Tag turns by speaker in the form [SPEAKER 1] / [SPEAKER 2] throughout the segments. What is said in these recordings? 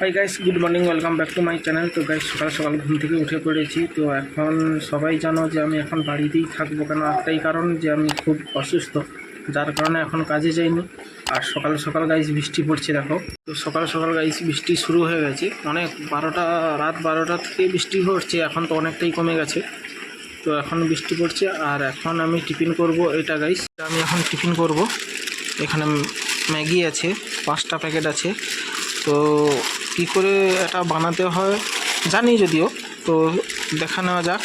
[SPEAKER 1] Hi guys good morning welcome back to my channel তো guys সকাল সকাল ঘুম থেকে উঠে পড়েছি। তো এখন সবাই জানো যে আমি এখন বাড়িতেই থাকব কেন? একটাই কারণ যে আমি খুব অসুস্থ, যার কারণে এখন কাজে যাইনি। আর সকাল সকাল গাইস বৃষ্টি পড়ছে দেখো। তো সকাল সকাল গাইস বৃষ্টি শুরু হয়ে গেছে। অনেক বারোটা, রাত বারোটা থেকে বৃষ্টি পড়ছে এখন তো অনেকটাই কমে গেছে। তো এখন বৃষ্টি পড়ছে, আর এখন আমি টিফিন করব এটা গাইস আমি এখন টিফিন করব। এখানে ম্যাগি আছে, পাঁচটা প্যাকেট আছে। তো কি করে এটা বানাতে হয় জানি যদিও, তো দেখা নেওয়া যাক।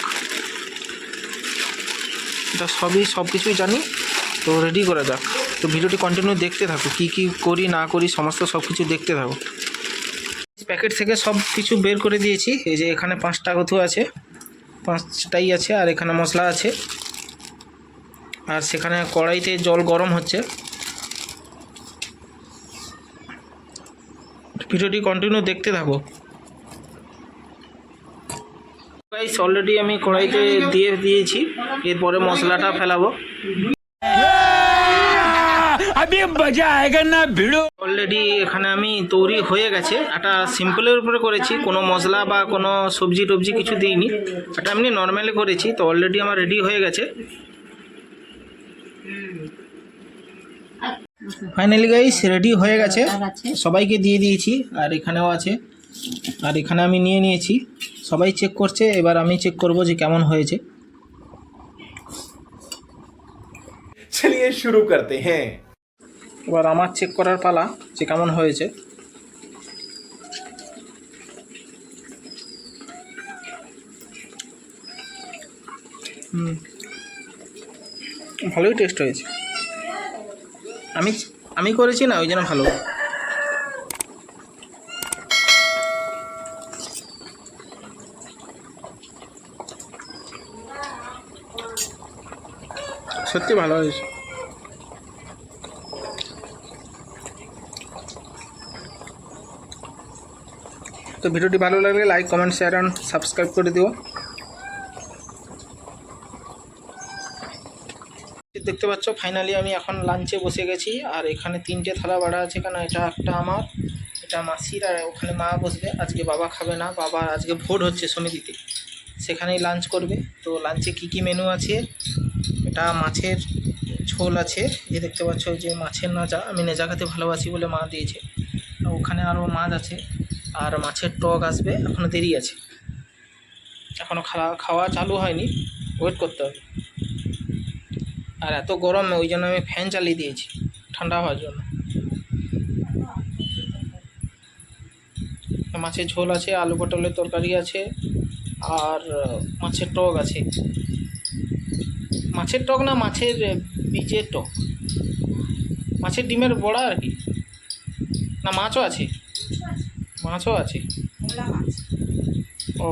[SPEAKER 1] এটা সবই সব কিছুই জানি, তো রেডি করা যাক। তো ভিডিওটি কন্টিনিউ দেখতে থাকো, কি কি করি, না করি, সমস্ত সব কিছু দেখতে থাকো। প্যাকেট থেকে সব কিছু বের করে দিয়েছি, এই যে এখানে পাঁচটা কথু আছে, পাঁচটাই আছে, আর এখানে মশলা আছে। আর সেখানে কড়াইতে জল গরম হচ্ছে। ভিডিওটি কন্টিনিউ দেখতে থাকো। গাইস অলরেডি আমি কড়াইতে দিয়ে দিয়েছি। এরপরে মশলাটা ফেলাবো। অলরেডি এখানে আমি তৈরি হয়ে গেছে। একটা সিম্পলের উপরে করেছি। কোনো মশলা বা কোনো সবজি টবজি কিছু দিইনি। এটা এমনি নর্মালি করেছি। তো অলরেডি আমার রেডি হয়ে গেছে। ফাইনালি গাইস রেডি হয়ে গেছে। সবাইকে দিয়ে দিয়েছি আর এখানেও আছে। আর এখানে আমি নিয়ে নিয়েছি। সবাই চেক করছে এবার আমি চেক করব যে কেমন হয়েছে।
[SPEAKER 2] চলিয়ে শুরু করতে হ্যাঁ।
[SPEAKER 1] এবার আমার চেক করার পালা যে কেমন হয়েছে। হুম। ভালোই টেস্ট হয়েছে। আমি আমি করেছি না, ওই জন্য ভালো। সত্যি ভালো হয়েছে। তো ভিডিওটি ভালো লাগলে like comment share and subscribe করে দিও। দেখতে পাচ্ছ ফাইনালি আমি এখন লাঞ্চে বসে গেছি, আর এখানে তিনটে থালা বাড়া আছে কেন, এটা একটা আমার, এটা মাসির, আর ওখানে মা বসবে, আজকে বাবা খাবে না, বাবা আজকে ভোট হচ্ছে সমিতিতে, সেখানেই লাঞ্চ করবে, তো লাঞ্চে কি কি মেনু আছে, এটা মাছের ঝোল আছে যে দেখতে পাচ্ছ যে মাছের নাজা, আমি নেজা খেতে ভালোবাসি বলে মা দিয়েছে ওখানে আরও মাছ আছে, আর মাছের টক আসবে এখনও দেরি আছে এখনও খাওয়া খাওয়া চালু হয়নি ওয়েট করতে হবে। আর এত গরমে ওই জন্য আমি ফ্যান চালিয়ে দিয়েছি ঠান্ডা হওয়ার জন্য। মাছের ঝোল আছে আলু পটলের তরকারি আছে আর মাছের টক আছে। মাছের টক না মাছের বীজের টক। মাছের ডিমের বড়া আর কি। না মাছও আছে। মাছও আছে। ও।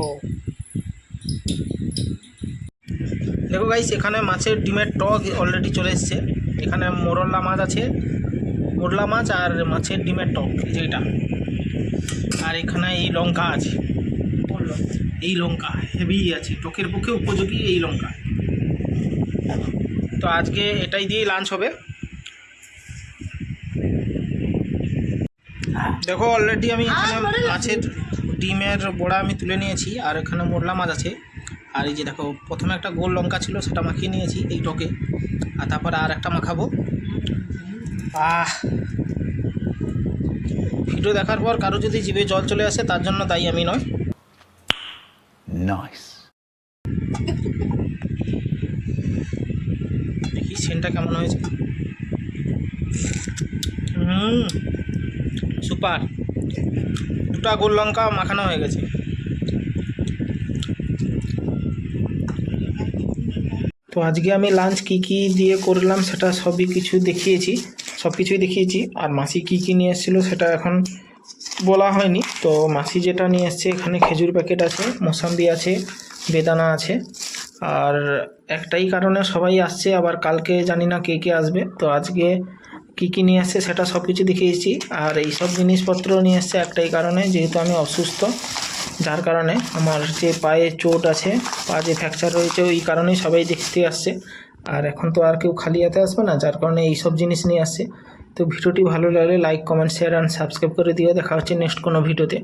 [SPEAKER 1] দেখো গাইস এখানে মাছের ডিমের টক অলরেডি চলে এসছে। এখানে মোরলা মাছ আছে মোরলা মাছ আর মাছের ডিমের টক যেটা আর এখানে এই লঙ্কা আছে। এই লঙ্কা হেভি আছে টকের পক্ষে উপযোগী এই লঙ্কা। তো আজকে এটাই দিয়েই লাঞ্চ হবে। দেখো অলরেডি আমি এখানে মাছের ডিমের বড়া আমি তুলে নিয়েছি আর এখানে মোরলা মাছ আছে। আর এই যে দেখো প্রথমে একটা গোল লঙ্কা ছিল সেটা মাখিয়ে নিয়েছি এই টকে। আর তারপরে আর একটা মাখাবো। আহ! ভিডিও দেখার পর কারও যদি জিভে জল চলে আসে তার জন্য তাই আমি নয়
[SPEAKER 2] নয়
[SPEAKER 1] দেখি সেনটা কেমন হয়েছে। হুম সুপার দুটা গোল লঙ্কা মাখানো হয়ে গেছে। তো আজকে আমি লাঞ্চ কি কি দিয়ে করলাম সেটা সবই কিছু দেখিয়েছি, সব কিছুই দেখিয়েছি। আর মাসি কি কি নিয়ে এসেছিল সেটা এখন বলা হয়নি। তো মাসি যেটা নিয়ে এসছে, এখানে খেজুর প্যাকেট আছে, মোসাম্বি আছে, বেদানা আছে। আর একটাই কারণে সবাই আসছে, আবার কালকে জানি না কে কে আসবে। তো আজকে কি কি নিয়ে এসছে সেটা সব কিছু দেখিয়েছি। আর এই সব জিনিসপত্র নিয়ে এসছে একটাই কারণে, যেহেতু আমি অসুস্থ যার কারণে আমার যে পায়ে চোট আছে, পা যে ফ্র্যাকচার রয়েছে, ওই কারণেই সবাই দেখতে আসছে। আর এখন তো আর কেউ খালি হাতে আসবে না, যার কারণে এই সব জিনিস নিয়ে আসছে। তো ভিডিওটি ভালো লাগলে like comment share and subscribe করে দিও। দেখা হচ্ছে নেক্সট কোনো ভিডিওতে।